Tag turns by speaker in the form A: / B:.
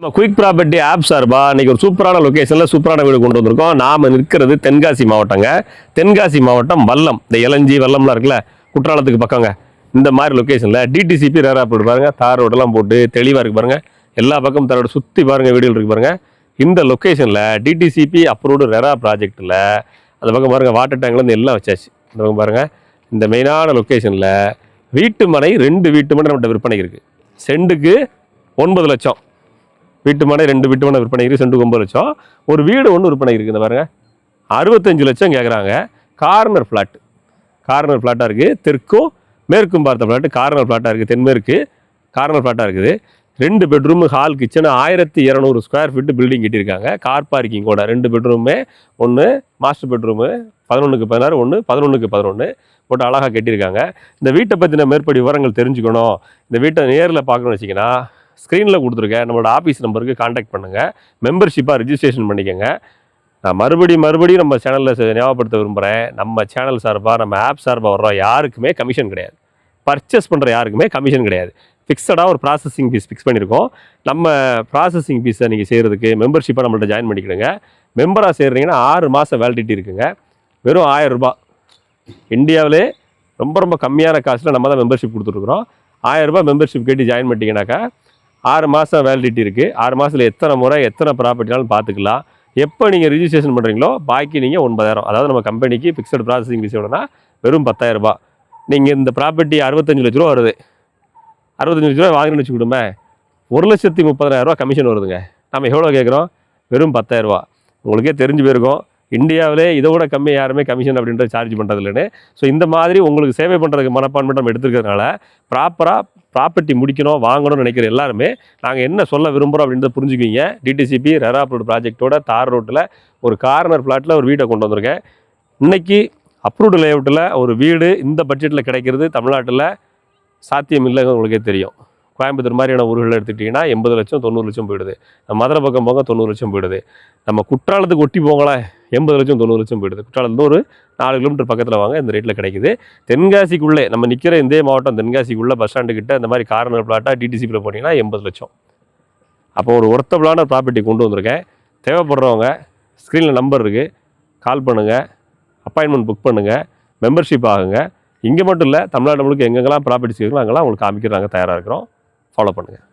A: நம்ம quick property app சார்பா இன்னைக்கு ஒரு சூப்பரான லொக்கேஷனில் சூப்பரான வீடு கொண்டு வந்திருக்கோம். நாம நிற்கிறது தென்காசி மாவட்டங்க. தென்காசி மாவட்டம் வல்லம். இந்த இளஞ்சி வல்லம்லாம் இருக்குல்ல குற்றாலத்துக்கு பக்கங்க. இந்த மாதிரி லொக்கேஷனில் டிடிசிபி ரேரா போட்டு பாருங்கள் தார் ரோடெல்லாம் போட்டு தெளிவாக இருக்குது பாருங்கள் எல்லா பக்கம் தரோட சுற்றி பாருங்கள் வீடுகள் இருக்கு பாருங்கள் இந்த லொக்கேஷனில் டிடிசிபி அப்ரூவ்டு ரெரா ப்ராஜெக்ட்டில் அந்த பக்கம் பாருங்க வாட்டர் டேங்க்லேருந்து எல்லாம் வச்சாச்சு. அந்த பக்கம் பாருங்கள் இந்த மெயினான லொக்கேஷனில் வீட்டு மனை ரெண்டு வீட்டு மனை நம்மகிட்ட விற்பனை இருக்குது செண்டுக்கு ஒன்பது லட்சம். வீட்டு மனை ரெண்டு வீட்டு மனை விற்பனை இருக்குது செண்டுக்கு கொம்பு லட்சம். ஒரு வீடு ஒன்று விற்பனை இருக்குது பாருங்க. அறுபத்தஞ்சு லட்சம் கேட்குறாங்க கார்னர் ஃப்ளாட் கார்னர் ஃப்ளாட்டாக இருக்குது தெற்கும் மேற்கும் பார்த்த ஃப்ளாட்டு கார்னர் ஃப்ளாட்டாக இருக்குது தென்மேற்கு கார்னர் ஃப்ளாட்டாக இருக்குது. ரெண்டு பெட்ரூம் ஹால் கிச்சன் ஆயிரத்தி இரநூறு ஸ்கொயர் ஃபீட்டு பில்டிங் கட்டியிருக்காங்க. கார் பார்க்கிங் கூட. ரெண்டு பெட்ரூமே ஒன்று மாஸ்டர் பெட்ரூமு பதினொன்றுக்கு பதினாறு ஒன்று பதினொன்றுக்கு பதினொன்று போட்டு அழகாக கட்டியிருக்காங்க. இந்த வீட்டை பற்றின மேற்படி விவரங்கள் தெரிஞ்சுக்கணும். இந்த வீட்டை நேரில் பார்க்கணும்னு வச்சிங்கன்னா ஸ்க்ரீனில் கொடுத்துருக்கேன். நம்மளோட ஆஃபீஸ் நம்பருக்கு காண்டாக்ட் பண்ணுங்கள் மெம்பர்ஷிப்பாக ரிஜிஸ்ட்ரேஷன் பண்ணிக்கோங்க. நான் மறுபடியும் மறுபடியும் நம்ம சேனலில் ஞாபகப்படுத்த விரும்புகிறேன் நம்ம சேனல் சார்பாக நம்ம ஆப் சார்பாக வர்றோம். யாருக்குமே கமிஷன் கிடையாது. பர்ச்சேஸ் பண்ணுற யாருக்குமே கமிஷன் கிடையாது. ஃபிக்ஸடாக ஒரு ப்ராசஸிங் ஃபீஸ் ஃபிக்ஸ் பண்ணியிருக்கோம் நம்ம ப்ராசஸிங் ஃபீஸை நீங்கள் செய்கிறதுக்கு மெம்பர்ஷிப்பாக நம்மள்ட்ட ஜாயின் பண்ணிக்கிடுங்க. மெம்பராக சேர்றீங்கன்னா ஆறு மாதம் வேலிடிட்டி இருக்குங்க. வெறும் ஆயிரம் ரூபாய் இந்தியாவிலே ரொம்ப ரொம்ப கம்மியான காசில் நம்ம தான் மெம்பர்ஷிப் கொடுத்துருக்குறோம் ஆயிரம் ரூபாய் மெம்பர்ஷிப் கேட்டு ஜாயின் பண்ணிட்டீங்கன்னாக்கா ஆறு மாதம் வேலிடிட்டி இருக்குது ஆறு மாதத்தில் எத்தனை முறை எத்தனை ப்ராப்பர்ட்டினாலும் பார்த்துக்கலாம் எப்போ நீங்கள் ரிஜிஸ்ட்ரேஷன் பண்ணுறீங்களோ பாக்கி நீங்கள் ஒன்பதாயிரம். அதாவது நம்ம கம்பெனிக்கு ஃபிக்ஸட் ப்ராசஸிங் ஃபீஸ் எவ்வளோனா வெறும் பத்தாயிரரூபா நீங்கள் இந்த ப்ராப்பர்ட்டி அறுபத்தஞ்சு லட்ச ரூபா வருது. அறுபத்தஞ்சு லட்ச ரூபா வாங்கினு வச்சுக்கிடுமே ஒரு லட்சத்தி முப்பதாயிரரூபா கமிஷன் வருதுங்க. நம்ம எவ்வளோ கேட்குறோம் வெறும் பத்தாயிரரூபா உங்களுக்கே தெரிஞ்சு போயிருக்கும். இந்தியாவிலே இதை விட கம்மி யாருமே கமிஷன் அப்படின்றத சார்ஜ் பண்ணுறது இல்லைன்னு ஸோ இந்த மாதிரி உங்களுக்கு சேவை பண்ணுறதுக்கு மனப்பான்மை நம்ம எடுத்துருக்கிறதுனால ப்ராப்பராக ப்ராப்பர்ட்டி முடிக்கணும் வாங்கணும்னு நினைக்கிற எல்லாருமே நாங்கள் என்ன சொல்ல விரும்புகிறோம் அப்படின்றத புரிஞ்சுக்குவீங்க. டிடிசிபி ரெரா அப்ரூவ்டு ப்ராஜெக்ட்டோட தார் ரோட்டில் ஒரு கார்னர் ஃப்ளாட்டில் ஒரு வீட்டை கொண்டு வந்திருக்கேன். இன்னைக்கு அப்ரூவ்டு லேஅவுட்டில் ஒரு வீடு இந்த பட்ஜெட்டில் கிடைக்கிறது தமிழ்நாட்டில் சாத்தியம் இல்லைங்க உங்களுக்கே தெரியும். கோயம்புத்தூர் மாதிரியான ஊர்களை எடுத்துக்கிட்டிங்கன்னா எண்பது லட்சம் தொண்ணூறு லட்சம் போயிடுது. நம்ம மதுரை பக்கம் போக தொண்ணூறு லட்சம் போயிடுது. நம்ம குற்றாலத்துக்கு ஒட்டி போங்களேன். எண்பது லட்சம் தொண்ணூறு லட்சம் போயிடுது. குற்றாலத்துலேருந்து ஒரு நாலு கிலோமீட்டர் பக்கத்தில் வாங்க இந்த ரேட்டில் கிடைக்குது. தென்காசிக்குள்ளே நம்ம நிற்கிற இந்த மாவட்டம் தென்காசிக்குள்ளே பஸ் ஸ்டாண்டுக்கிட்ட இந்த மாதிரி கார்னர் பிளாட்டாக டிடிசிபியில் போனீங்கன்னா எண்பது லட்சம். அப்போ ஒரு ஒர்த்தபிளான ப்ராப்பர்ட்டி கொண்டு வந்திருக்கேன். தேவைப்படுறவங்க ஸ்க்ரீனில் நம்பர் இருக்குது கால் பண்ணுங்கள் அப்பாயின்மெண்ட் புக் பண்ணுங்கள் மெம்பர்ஷிப் ஆகுங்க. இங்கே மட்டும் இல்லை தமிழ்நாடு முழுக்க எங்கெங்கெல்லாம் ப்ராப்பர்ட்டிஸ் இருக்குங்களோ அங்கெல்லாம் உங்களுக்கு காமிக்கிறாங்க தயாராக இருக்கிறோம். ஃபாலோ பண்ணுங்கள்